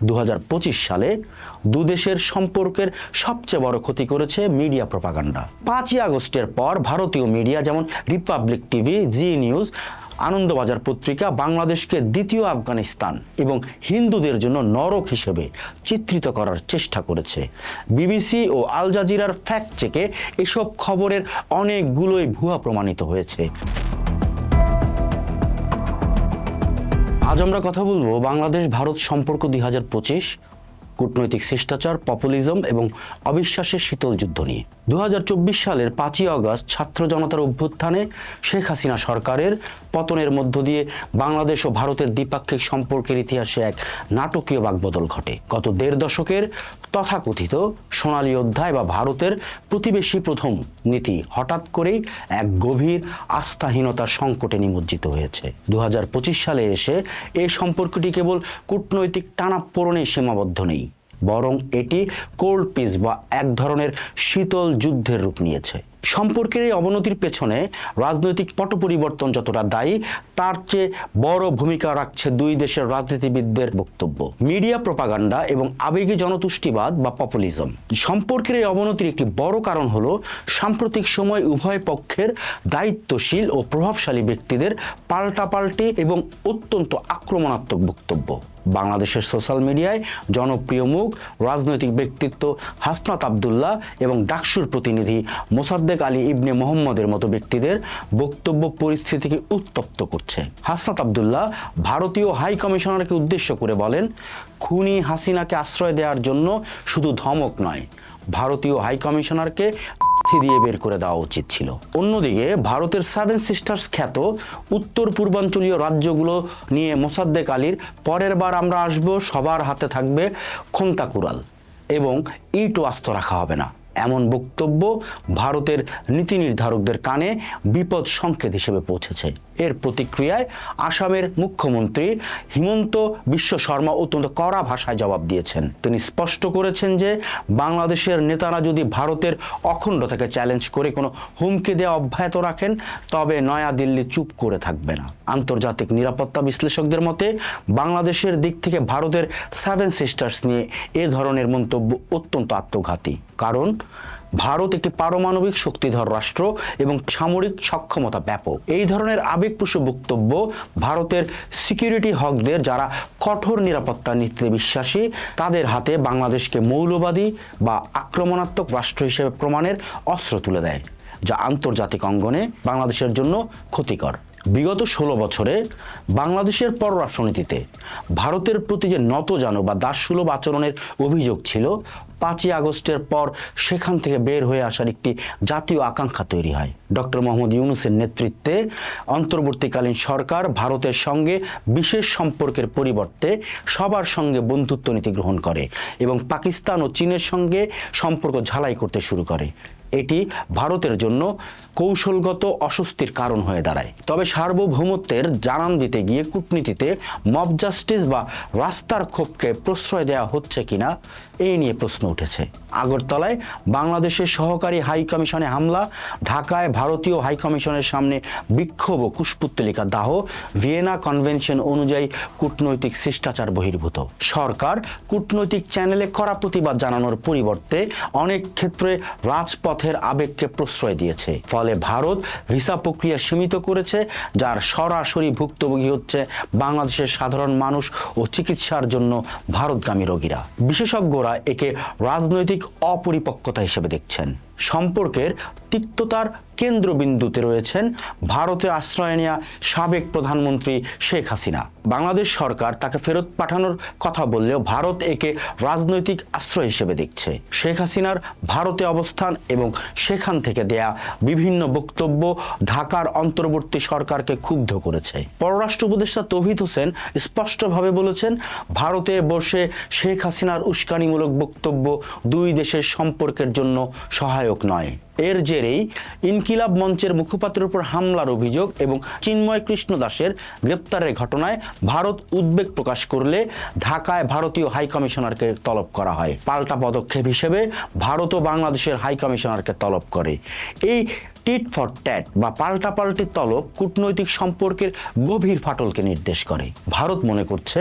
দু হাজার পঁচিশ সালে দুদেশের সম্পর্কের সবচেয়ে বড় ক্ষতি করেছে মিডিয়া প্রপাগান্ডা। পাঁচই আগস্টের পর ভারতীয় মিডিয়া যেমন Republic TV, Zee news, Anandabazar Patrika, বাংলাদেশকে দ্বিতীয় আফগানিস্তান এবং হিন্দুদের জন্য নরক হিসেবে চিত্রিত করার চেষ্টা করেছে। বিবিসি ও আল জাজিরার ফ্যাক্ট চেকে এসব খবরের অনেকগুলোই ভুয়া প্রমাণিত হয়েছে। আজ আমরা কথা বলব বাংলাদেশ, ভারত সম্পর্ক দুই হাজার পঁচিশ, কূটনৈতিক শিষ্টাচার, পপুলিজম এবং অবিশ্বাসের শীতল যুদ্ধ নিয়ে। দু হাজার চব্বিশ সালের পাঁচই আগস্ট ছাত্র জনতার অভ্যুত্থানে শেখ হাসিনা সরকারের পতনের মধ্য দিয়ে বাংলাদেশ ও ভারতের দ্বিপাক্ষিক সম্পর্কের ইতিহাসে এক নাটকীয় বাকবদল ঘটে। গত দেড় দশকের তথাকথিত সোনালী অধ্যায় বা ভারতের প্রতিবেশী প্রথম নীতি হঠাৎ করেই এক গভীর আস্থাহীনতার সংকটে নিমজ্জিত হয়েছে। দু হাজার পঁচিশ সালে এসে এ সম্পর্কটি কেবল কূটনৈতিক টানাপোড়নে সীমাবদ্ধ নেই, বরং এটি কোল্ড পিস বা এক ধরনের শীতল যুদ্ধের রূপ নিয়েছে। সম্পর্কের এই অবনতির পেছনে রাজনৈতিক পট পরিবর্তন যতটা দায়ী, তার চেয়ে বড় ভূমিকা রাখছে দুই দেশের রাজনীতিবিদদের বক্তব্য। মিডিয়া প্রপাগান্ডা এবং আবেগী জনতুষ্টিবাদ বা পপুলিজম। সম্পর্কের এই অবনতির একটি বড় কারণ হলো সাম্প্রতিক সময় উভয় পক্ষের দায়িত্বশীল ও প্রভাবশালী ব্যক্তিদের পাল্টাপাল্টি এবং অত্যন্ত আক্রমণাত্মক বক্তব্য। বাংলাদেশের সোশ্যাল মিডিয়ায় জনপ্রিয় মুখ, রাজনৈতিক ব্যক্তিত্ব হাসনাত আবদুল্লাহ এবং ডাকসুর প্রতিনিধি মোসাদ্দেক আলী ইবনে মোহাম্মদের মতো ব্যক্তিদের বক্তব্য পরিস্থিতিকে উত্তপ্ত করছে। হাসনাত আবদুল্লাহ ভারতীয় হাই কমিশনারকে উদ্দেশ্য করে বলেন, খুনি হাসিনাকে আশ্রয় দেওয়ার জন্য শুধু ধমক নয়, ভারতীয় হাই কমিশনারকে দিয়ে বের করে দেওয়া উচিত ছিল। অন্যদিকে ভারতের সেভেন সিস্টার্স খ্যাত উত্তর পূর্বাঞ্চলীয় রাজ্যগুলো নিয়ে মোসাদ্দেক আলীর পরের বার আমরা আসব, সবার হাতে থাকবে খন্তা কুড়াল এবং ইটও আস্ত রাখা হবে না। এমন বক্তব্য ভারতের নীতি নির্ধারকদের কানে বিপদ সংকেত হিসেবে পৌঁছেছে। এর প্রতিক্রিয়ায় আসামের মুখ্যমন্ত্রী হিমন্ত বিশ্ব শর্মা অত্যন্ত কড়া ভাষায় জবাব দিয়েছেন। তিনি স্পষ্ট করেছেন যে, বাংলাদেশের নেতারা যদি ভারতের অখণ্ডতাকে চ্যালেঞ্জ করে কোনো হুমকি দেওয়া অব্যাহত রাখেন, তবে নয়াদিল্লি চুপ করে থাকবে না। আন্তর্জাতিক নিরাপত্তা বিশ্লেষকদের মতে, বাংলাদেশের দিক থেকে ভারতের সেভেন সিস্টার্স নিয়ে এ ধরনের মন্তব্য অত্যন্ত আত্মঘাতী। কারণ ভারত একটি পারমাণবিক শক্তিধর রাষ্ট্র এবং সামরিক সক্ষমতা ব্যাপক। এই ধরনের আবেগপ্রসূ বক্তব্য ভারতের সিকিউরিটি হকদের যারা কঠোর নিরাপত্তা নীতিতে বিশ্বাসী, তাদের হাতে বাংলাদেশকে মৌলবাদী বা আক্রমণাত্মক রাষ্ট্র হিসেবে প্রমাণের অস্ত্র তুলে দেয়, যা আন্তর্জাতিক অঙ্গনে বাংলাদেশের জন্য ক্ষতিকর। বিগত ষোলো বছরে বাংলাদেশের পররাষ্ট্রনীতিতে ভারতের প্রতি যে নতজানু বা দাসসুলভ আচরণের অভিযোগ ছিল, পাঁচই আগস্টের পর সেখান থেকে বের হয়ে আসার একটি জাতীয় আকাঙ্ক্ষা তৈরি হয়। ডক্টর মোহাম্মদ ইউনুসের নেতৃত্বে অন্তর্বর্তীকালীন সরকার ভারতের সঙ্গে বিশেষ সম্পর্কের পরিবর্তে সবার সঙ্গে বন্ধুত্ব নীতি গ্রহণ করে এবং পাকিস্তান ও চীনের সঙ্গে সম্পর্ক ঝালাই করতে শুরু করে। এটি ভারতের জন্য কৌশলগত অস্বস্তির কারণ হয়ে দাঁড়ায়। তবে সার্বভৌমত্বের জানান দিতে গিয়ে কূটনীতিতে মব জাস্টিস বা রাস্তার ক্ষোভকে প্রশ্রয় দেওয়া হচ্ছে কিনা এই নিয়ে প্রশ্ন উঠেছে। আগরতলায় বাংলাদেশের সহকারী হাই কমিশনে হামলা, ঢাকায় ভারতীয় হাই কমিশনের সামনে বিক্ষোভ ও কুশপুত্তলিকা দাহ, ভিয়েনা কনভেনশন অনুযায়ী কূটনৈতিক শিষ্টাচার বহির্ভূত। সরকার কূটনৈতিক চ্যানেলে কড়া প্রতিবাদ জানানোর পরিবর্তে অনেক ক্ষেত্রে রাজপথের আবেগকে প্রশ্রয় দিয়েছে। ফলে ভারত ভিসা প্রক্রিয়া সীমিত করেছে, যার সরাসরি ভুক্তভোগী হচ্ছে বাংলাদেশের সাধারণ মানুষ ও চিকিৎসার জন্য ভারতগামী রোগীরা। বিশেষজ্ঞরা একে রাজনৈতিক অপরিপক্কতা হিসেবে দেখছেন। সম্পর্কের তিক্ততার কেন্দ্রবিন্দুতে রয়েছেন ভারতে আশ্রয় নেওয়া সাবেক প্রধানমন্ত্রী শেখ হাসিনা। বাংলাদেশ সরকার তাকে ফেরত পাঠানোর কথা বললেও ভারত একে রাজনৈতিক আশ্রয় হিসেবে দেখছে। শেখ হাসিনার ভারতে অবস্থান এবং সেখান থেকে দেয়া বিভিন্ন বক্তব্য ঢাকার অন্তর্বর্তী সরকারকে ক্ষুব্ধ করেছে। পররাষ্ট্র উপদেষ্টা তৌহিদ হোসেন স্পষ্টভাবে বলেছেন, ভারতে বসে শেখ হাসিনার উস্কানিমূলক বক্তব্য দুই দেশের সম্পর্কের জন্য সহায়ক নয় এর জেরেই ইনকিলাব মঞ্চের মুখপাত্রের উপর হামলার অভিযোগ এবং চিন্ময় কৃষ্ণ দাসের গ্রেপ্তারের ঘটনায় ভারত উদ্বেগ প্রকাশ করলে ঢাকায় ভারতীয় হাই কমিশনারকে তলব করা হয়। পাল্টা পদক্ষেপ হিসেবে ভারত ও বাংলাদেশের হাই কমিশনারকে তলব করে। এই টিট ফর ট্যাট বা পাল্টাপাল্টি তলব কূটনৈতিক সম্পর্কের গভীর ফাটলকে নির্দেশ করে। ভারত মনে করছে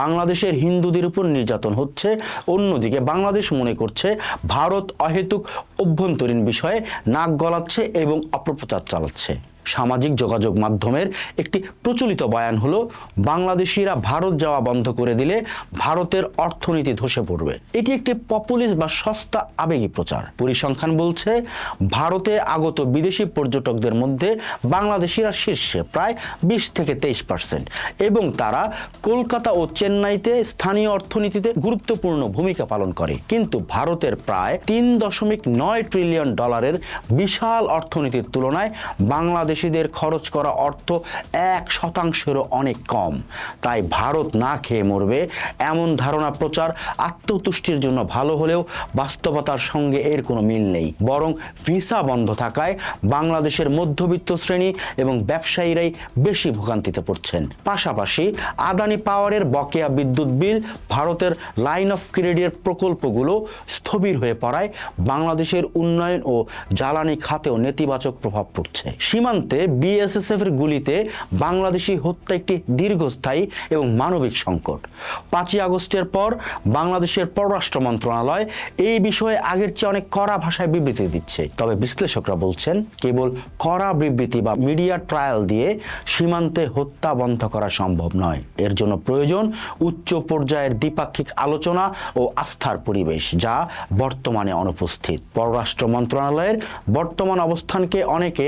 বাংলাদেশের হিন্দুদের উপর নির্যাতন হচ্ছে, অন্যদিকে বাংলাদেশ মনে করছে ভারত অহেতুক অভ্যন্তরীণ বিষয়ে নাক গলাচ্ছে এবং অপপ্রচার চালাচ্ছে। সামাজিক যোগাযোগ মাধ্যমের একটি প্রচলিত বয়ান হলো, বাংলাদেশিরা ভারত যাওয়া বন্ধ করে দিলে ভারতের অর্থনীতি ধসে পড়বে। এটি একটি পপুলিস্ট বা সস্তা আবেগী প্রচার। পরিসংখ্যান বলছে, ভারতে আগত বিদেশি পর্যটকদের মধ্যে বাংলাদেশিরা শীর্ষে প্রায় বিশ থেকে তেইশ পার্সেন্ট এবং তারা কলকাতা ও চেন্নাইতে স্থানীয় অর্থনীতিতে গুরুত্বপূর্ণ ভূমিকা পালন করে। কিন্তু ভারতের প্রায় তিন দশমিক নয় ট্রিলিয়ন ডলারের বিশাল অর্থনীতির তুলনায় বাংলাদেশিদের খরচ করা অর্থ এক শতাংশেরও অনেক কম। তাই ভারত না খেয়ে মরবে এমন ধারণা প্রচার আত্মতুষ্টির জন্য ভালো হলেও বাস্তবতার সঙ্গে এর কোনো মিল নেই। বরং ভিসা বন্ধ থাকায় বাংলাদেশের মধ্যবিত্ত শ্রেণি এবং ব্যবসায়ীরাই বেশি ভোগান্তিতে পড়ছেন। পাশাপাশি আদানি পাওয়ারের বকেয়া বিদ্যুৎ বিল ভারতের লাইন অফ ক্রেডিটের প্রকল্পগুলো স্থবির হয়ে পড়ায় বাংলাদেশের উন্নয়ন ও জ্বালানি খাতেও নেতিবাচক প্রভাব পড়ছে। সীমান্তে বিএসএসএফ এর গুলিতে বাংলাদেশি হত্যা একটি দীর্ঘস্থায়ী এবং মানবিক সংকট। পাঁচই আগস্টের পর বাংলাদেশের পররাষ্ট্র মন্ত্রণালয় এই বিষয়ে আগের চেয়ে অনেক কড়া ভাষায় বিবৃতি দিচ্ছে। তবে বিশ্লেষকরা বলছেন, কেবল কড়া বিবৃতি বা মিডিয়া ট্রায়াল দিয়ে সীমান্তে হত্যা বন্ধ করা সম্ভব নয়। এর জন্য প্রয়োজন উচ্চ পর্যায়ের দ্বিপাক্ষিক আলোচনা ও আস্থার পরিবেশ, যা বর্তমানে অনুপস্থিত। পররাষ্ট্র মন্ত্রণালয়ের বর্তমান অবস্থানকে অনেকে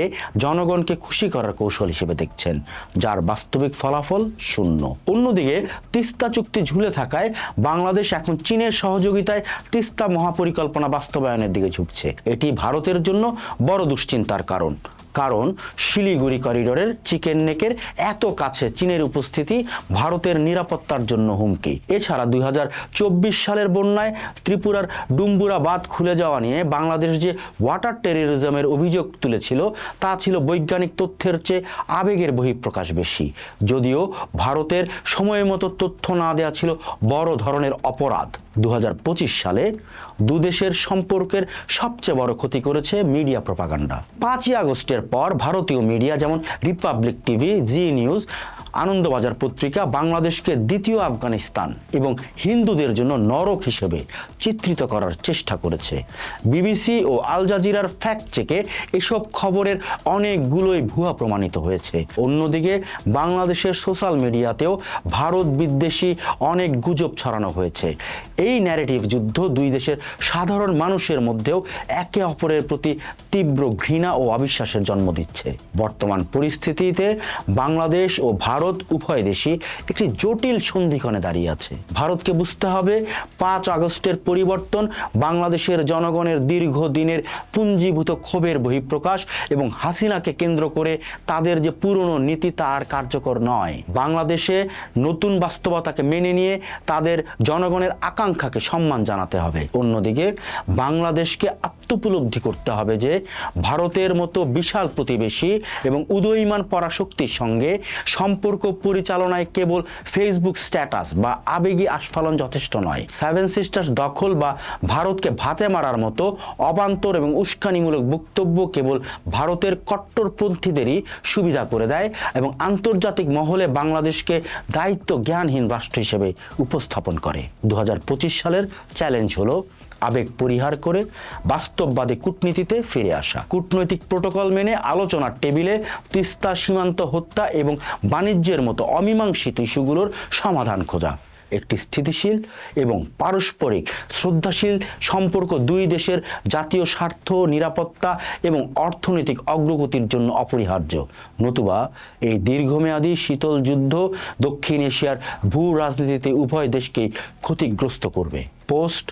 জনগণকে খুশি করার কৌশল হিসেবে দেখছেন, যার বাস্তবিক ফলাফল শূন্য। অন্যদিকে, তিস্তা চুক্তি ঝুলে থাকায় বাংলাদেশ এখন চীনের সহযোগিতায় তিস্তা মহাপরিকল্পনা বাস্তবায়নের দিকে ঝুঁকছে। এটি ভারতের জন্য বড় দুশ্চিন্তার কারণ। কারণ শিলিগুড়ি করিডোরের চিকেন নেকের এত কাছে চীনের উপস্থিতি ভারতের নিরাপত্তার জন্য হুমকি। এছাড়া দু হাজার চব্বিশ সালের বন্যায় ত্রিপুরার ডুম্বুরা বাঁধ খুলে যাওয়া নিয়ে বাংলাদেশ যে ওয়াটার টেররিজমের অভিযোগ তুলেছিল, তা ছিল বৈজ্ঞানিক তথ্যের চেয়ে আবেগের বহিঃপ্রকাশ বেশি। যদিও ভারতের সময় মতো তথ্য না দেওয়া ছিল বড় ধরনের অপরাধ। দু হাজার পঁচিশ সালে দুদেশের সম্পর্কের সবচেয়ে বড় ক্ষতি করেছে মিডিয়া প্রপাগান্ডা। পাঁচই আগস্টের পর ভারতীয় মিডিয়া যেমন Republic TV Zee news Anandabazar Patrika বাংলাদেশকে দ্বিতীয় আফগানিস্তান এবং হিন্দুদের জন্য নরক হিসেবে চিত্রিত করার চেষ্টা করেছে। বিবিসি ও আল জাজিরার ফ্যাক্ট চেকে এসব খবরের অনেকগুলোই ভুয়া প্রমাণিত হয়েছে। অন্যদিকে, বাংলাদেশের সোশ্যাল মিডিয়াতেও ভারত বিদ্বেষী অনেক গুজব ছড়ানো হয়েছে। এই ন্যারেটিভ যুদ্ধ দুই দেশের সাধারণ মানুষের মধ্যেও একে অপরের প্রতি তীব্র ঘৃণা ও অবিশ্বাসের জন্ম দিচ্ছে। বর্তমান পরিস্থিতিতে বাংলাদেশ ও ভারত উভয় দেশই একটি জটিল সন্ধিক্ষণে দাঁড়িয়ে আছে। ভারতকে বুঝতে হবে পাঁচ আগস্টের পরিবর্তন বাংলাদেশের জনগণের দীর্ঘদিনের পুঞ্জীভূত ক্ষোভের বহিঃপ্রকাশ এবং হাসিনাকে কেন্দ্র করে তাদের যে পুরনো নীতি তা আর কার্যকর নয়। বাংলাদেশে নতুন বাস্তবতাকে মেনে নিয়ে তাদের জনগণের আকাঙ্ক্ষাকে সম্মান জানাতে হবে। অন্যদিকে বাংলাদেশকে আত্মোপলব্ধি করতে হবে যে ভারতের মতো বিশাল প্রতিবেশী এবং উদয়মান পরাশক্তির সঙ্গে সম্পর্ক পরিচালনায় কেবল ফেসবুক স্ট্যাটাস বা আবেগী আস্ফালন যথেষ্ট নয়। সেভেন সিস্টার্স দখল বা ভারতকে ভাতে মারার মতো অবান্তর এবং উস্কানিমূলক বক্তব্য কেবল ভারতের কট্টরপন্থীদেরই সুবিধা করে দেয় এবং আন্তর্জাতিক মহলে বাংলাদেশকে দায়িত্ব জ্ঞানহীন রাষ্ট্র হিসেবে উপস্থাপন করে। দু হাজার পঁচিশ সালের চ্যালেঞ্জ হলো আবেগ পরিহার করে বাস্তববাদী কূটনীতিতে ফিরে আসা। কূটনৈতিক প্রোটোকল মেনে আলোচনার টেবিলে তিস্তা সীমান্ত হত্যা এবং বাণিজ্যের মতো অমীমাংসিত ইস্যুগুলোর সমাধান খোঁজা। একটি স্থিতিশীল এবং পারস্পরিক, শ্রদ্ধাশীল সম্পর্ক দুই দেশের জাতীয় স্বার্থ, নিরাপত্তা এবং অর্থনৈতিক অগ্রগতির জন্য অপরিহার্য। নতুবা, এই দীর্ঘমেয়াদী শীতল যুদ্ধ দক্ষিণ এশিয়ার ভূ রাজনীতিতে উভয় দেশকেই ক্ষতিগ্রস্ত করবে। পোস্ট